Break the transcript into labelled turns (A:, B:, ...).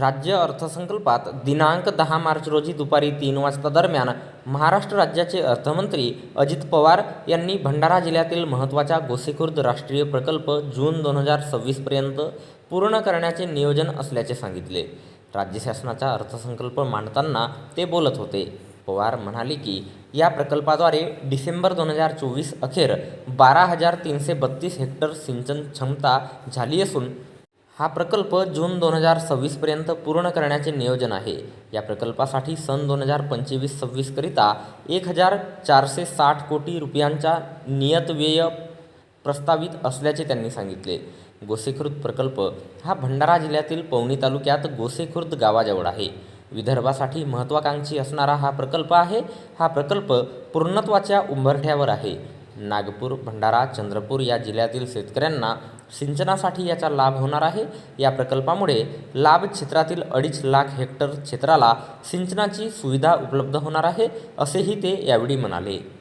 A: राज्य अर्थसंकल्पात दिनांक दहा मार्च रोजी दुपारी तीन वाजता दरम्यान महाराष्ट्र राज्याचे अर्थमंत्री अजित पवार यांनी भंडारा जिल्ह्यातील महत्त्वाच्या गोसेखुर्द राष्ट्रीय प्रकल्प जून दोन हजार सव्वीसपर्यंत पूर्ण करण्याचे नियोजन असल्याचे सांगितले. राज्य शासनाचा अर्थसंकल्प मांडताना ते बोलत होते. पवार म्हणाले की या प्रकल्पाद्वारे डिसेंबर दोन हजार चोवीस अखेर बारा हजार तीनशे बत्तीस हेक्टर सिंचन क्षमता झाली असून हा प्रकल्प जून दोन हजार सव्वीसपर्यंत पूर्ण करण्याचे नियोजन आहे. या प्रकल्पासाठी सन दोन हजार पंचवीस सव्वीसकरिता एक हजार चारशे साठ कोटी रुपयांचा नियतव्यय प्रस्तावित असल्याचे त्यांनी सांगितले. गोसेखुर्द प्रकल्प हा भंडारा जिल्ह्यातील पवनी तालुक्यात गोसेखुर्द गावाजवळ आहे. विदर्भासाठी महत्त्वाकांक्षी असणारा हा प्रकल्प आहे. हा प्रकल्प पूर्णत्वाच्या उंबरठ्यावर आहे. नागपूर भंडारा चंद्रपूर या जिल्ह्यातील शेतकऱ्यांना सिंचनासाठी याचा लाभ होणार आहे. या प्रकल्पामुळे लाभ क्षेत्रातील अडीच लाख हेक्टर क्षेत्राला सिंचनाची सुविधा उपलब्ध होणार आहे असेही ते यावेळी म्हणाले.